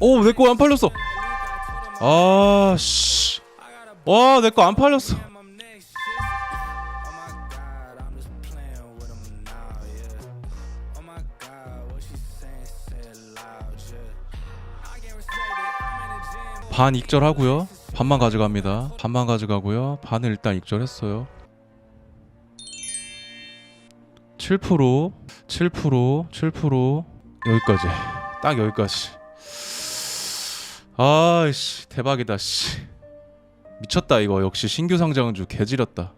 오, 내 거 안 팔렸어. 아, 씨. 와, 내 거 안 팔렸어. 반 익절하고요. 반만 가져갑니다. 반만 가져가고요. 반을 일단 익절했어요. 7% 7% 7% 여기까지 딱 여기까지 아이씨 대박이다 씨. 미쳤다 이거. 역시 신규 상장주 개지렸다.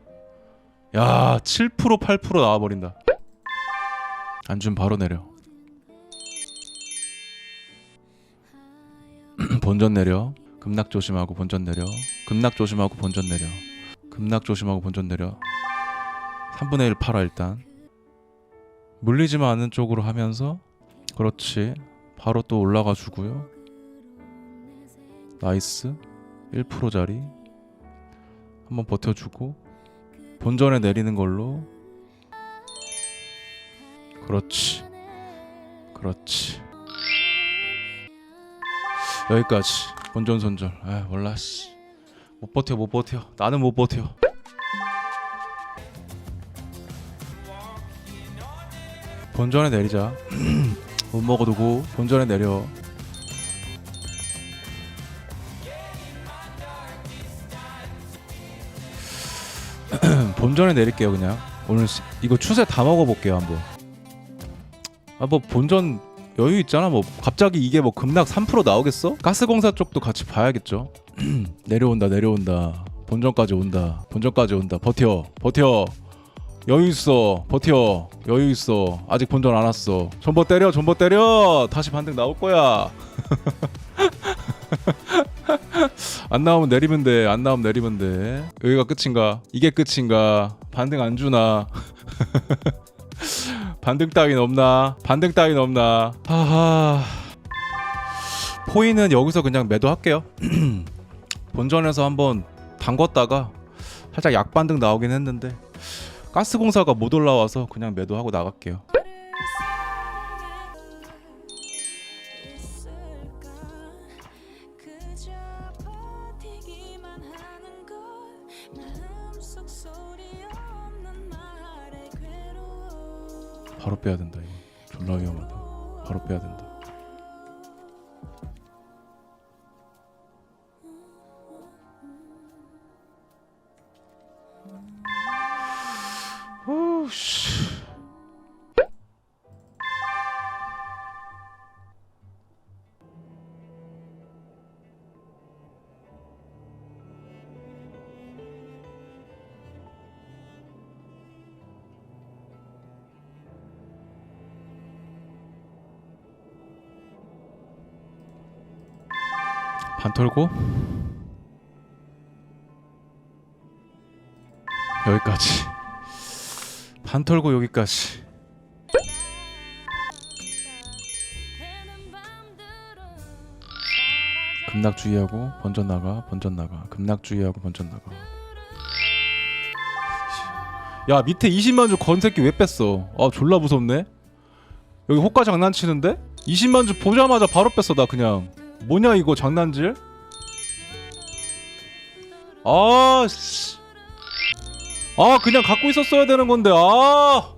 야 7% 8% 나와버린다. 안 주면 바로 내려. 본전 내려. 급락 조심하고 본전 내려. 급락 조심하고 본전 내려. 급락 조심하고 본전 내려. 3분의 1 팔아 일단. 물리지만 않는 쪽으로 하면서 그렇지. 바로 또 올라가 주고요 나이스. 1%짜리. 한번 버텨주고 본전에 내리는 걸로. 그렇지. 그렇지. 여기까지. 본전 손절 아 몰라 씨못 버텨 못 버텨. 나는 못 버텨. 본전에 내리자. 못 먹어두고 본전에 내려 본전에 내릴게요 그냥. 오늘 시- 이거 추세 다 먹어볼게요 한번. 아 뭐 본전 여유 있잖아 뭐. 갑자기 이게 뭐 급락 3% 나오겠어? 가스공사 쪽도 같이 봐야겠죠. 내려온다 내려온다. 본전까지 온다 본전까지 온다. 버텨 버텨. 여유 있어 버텨. 여유 있어. 아직 본전 안 왔어. 전버 때려 전버 때려. 다시 반등 나올 거야 안 나오면 내리면 돼 안 나오면 내리면 돼. 여기가 끝인가? 이게 끝인가? 반등 안 주나? 반등 따윈 없나? 반등 따윈 없나? 하하. 포인은 여기서 그냥 매도할게요. 본전에서 한번 담궜다가 살짝 약반등 나오긴 했는데 가스공사가 못 올라와서 그냥 매도하고 나갈게요. 빼야 된다 이거. 존나 위험하다. 바로 빼야 된다. 반 털고? 여기까지. 반 털고 여기까지. 해는 밤들은 급락 주의하고 번전 나가 번전 나가. 급락 주의하고 번전 나가. 야 밑에 20만 주 건 새끼 왜 뺐어? 아 졸라 무섭네. 여기 호가 장난치는데? 20만 주 보자마자 바로 뺐어 나 그냥 뭐냐 이거 장난질? 아 씨. 아 그냥 갖고 있었어야 되는 건데 아.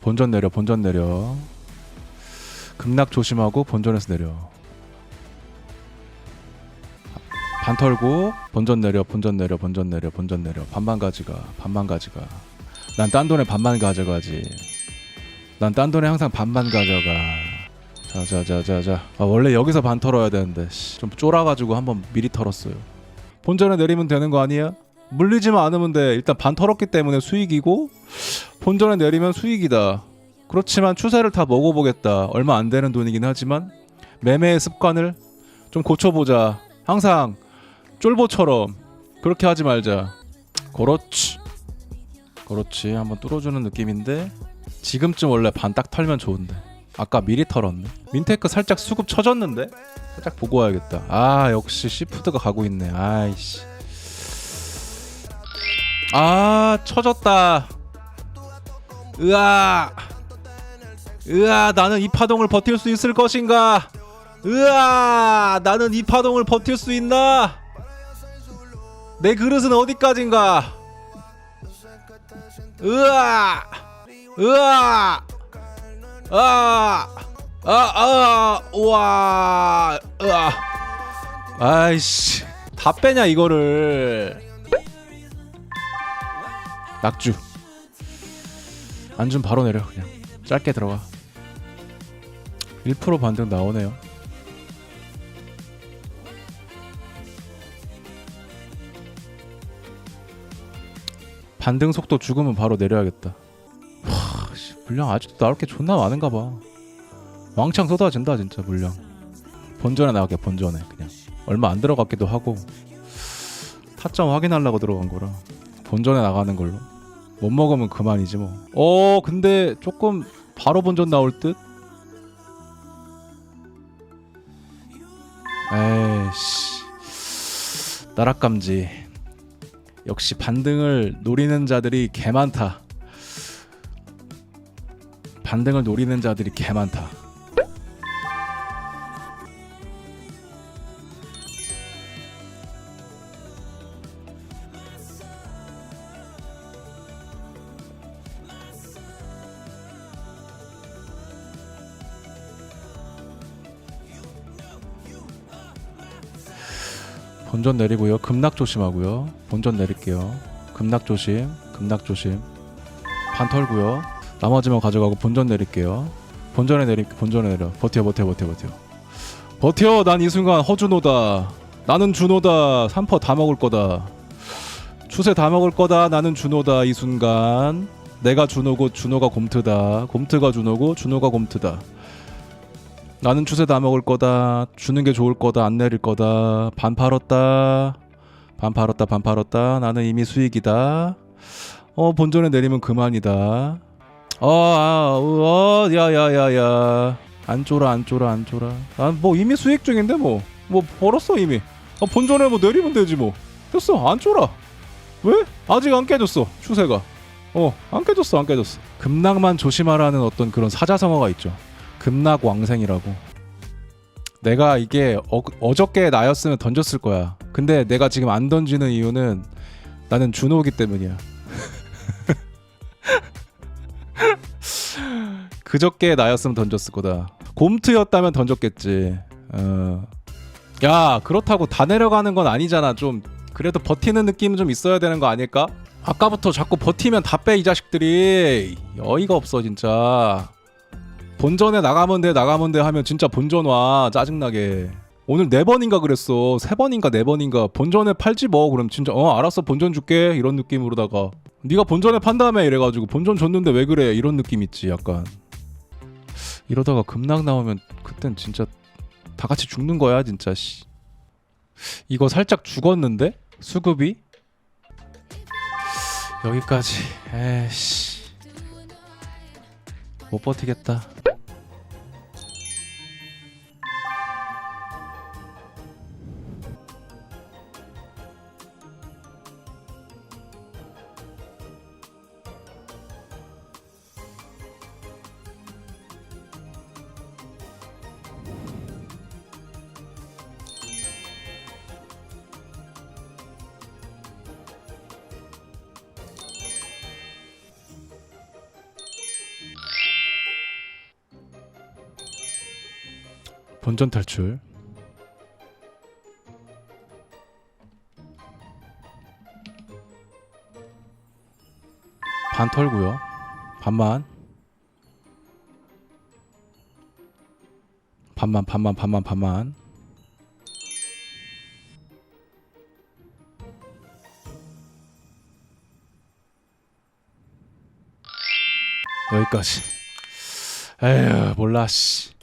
본전 내려 본전 내려. 급락 조심하고 본전에서 내려 반 털고 본전 내려 본전 내려 본전 내려 본전 내려 반만 가지가 반만 가지가 난 딴 돈에 반만 가져가지 난 딴 돈에 항상 반만 가져가 자자자자자 아, 원래 여기서 반 털어야 되는데 씨, 좀 쫄아가지고 한번 미리 털었어요 본전에 내리면 되는 거 아니야? 물리지만 않으면 돼 일단 반 털었기 때문에 수익이고 본전에 내리면 수익이다. 그렇지만 추세를 다 먹어보겠다. 얼마 안 되는 돈이긴 하지만 매매의 습관을 좀 고쳐보자. 항상 쫄보처럼 그렇게 하지 말자. 그렇지. 그렇지. 한번 뚫어주는 느낌인데 지금쯤 원래 반 딱 털면 좋은데. 아까 미리 털었네. 민테크 살짝 수급 쳐졌는데 살짝 보고 와야겠다. 아 역시 시푸드가 가고 있네. 아이씨. 아 쳐졌다 으아 으아 나는 이 파동을 버틸 수 있을 것인가 으아 나는 이 파동을 버틸 수 있나 내 그릇은 어디까지인가 으아 으아 아, 아, 아, 우와, 으아. 아이씨, 다 빼냐 이거를. 낙주. 안준 바로 내려 그냥. 짧게 들어가. 1% 반등 나오네요. 반등 속도 죽으면 바로 내려야겠다. 와, 씨, 물량 아직도 나올 게 존나 많은가 봐. 왕창 쏟아진다 진짜 물량. 본전에 나갈게 본전에 그냥. 얼마 안 들어갔기도 하고 타점 확인하려고 들어간 거라 본전에 나가는 걸로. 못 먹으면 그만이지 뭐. 어 근데 조금 바로 본전 나올 듯. 에이씨 나락감지. 역시 반등을 노리는 자들이 개 많다. 반등을 노리는 자들이 개 많다. 본전 내리고요. 급락 조심하고요. 본전 내릴게요. 급락 조심. 급락 조심. 반 털고요. 나머지만 가져가고 본전 내릴게요. 본전에 내리 본전에 내려. 버텨 버텨 버텨 버텨. 버텨. 난 이 순간 허준호다. 나는 준호다. 3퍼 다 먹을 거다. 추세 다 먹을 거다. 나는 준호다. 이 순간. 내가 준호고 준호가 곰트다. 곰트가 준호고 준호가 곰트다. 나는 추세 다 먹을 거다. 주는 게 좋을 거다. 안 내릴 거다. 반 팔았다. 반 팔았다. 반 팔았다. 나는 이미 수익이다. 어 본전에 내리면 그만이다. 어, 아, 어, 야, 야, 야, 야. 안 쫄아, 안 쫄아, 안 쫄아. 난뭐 이미 수익 중인데 뭐, 뭐 벌었어 이미. 어, 본전에 뭐 내리면 되지 뭐. 됐어, 안 쫄아. 왜? 아직 안 깨졌어 추세가. 어, 안 깨졌어, 안 깨졌어. 급락만 조심하라는 어떤 그런 사자성어가 있죠. 급락 왕생이라고. 내가 이게 어, 어저께 나였으면 던졌을 거야. 근데 내가 지금 안 던지는 이유는 나는 준호기 때문이야. 그저께 나였으면 던졌을 거다. 곰트였다면 던졌겠지. 어. 야 그렇다고 다 내려가는 건 아니잖아. 좀 그래도 버티는 느낌은 좀 있어야 되는 거 아닐까? 아까부터 자꾸 버티면 다 빼 이 자식들이 어이가 없어 진짜. 본전에 나가면 돼 나가면 돼 하면 진짜 본전 와 짜증나게. 오늘 네 번인가 그랬어. 세 번인가 네 번인가 본전에 팔지 뭐 그럼 진짜 어 알았어 본전 줄게 이런 느낌으로다가 네가 본전에 판다며 이래가지고 본전 줬는데 왜 그래 이런 느낌 있지 약간. 이러다가 급락 나오면 그땐 진짜 다 같이 죽는 거야 진짜 씨. 이거 살짝 죽었는데 수급이 여기까지 에이씨 못 버티겠다. 본전 탈출. 반 털고요. 반만. 반만 반만 반만 반만. 여기까지. 에휴 몰라 씨.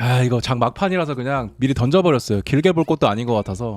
아 이거 장 막판이라서 그냥 미리 던져버렸어요. 길게 볼 것도 아닌 것 같아서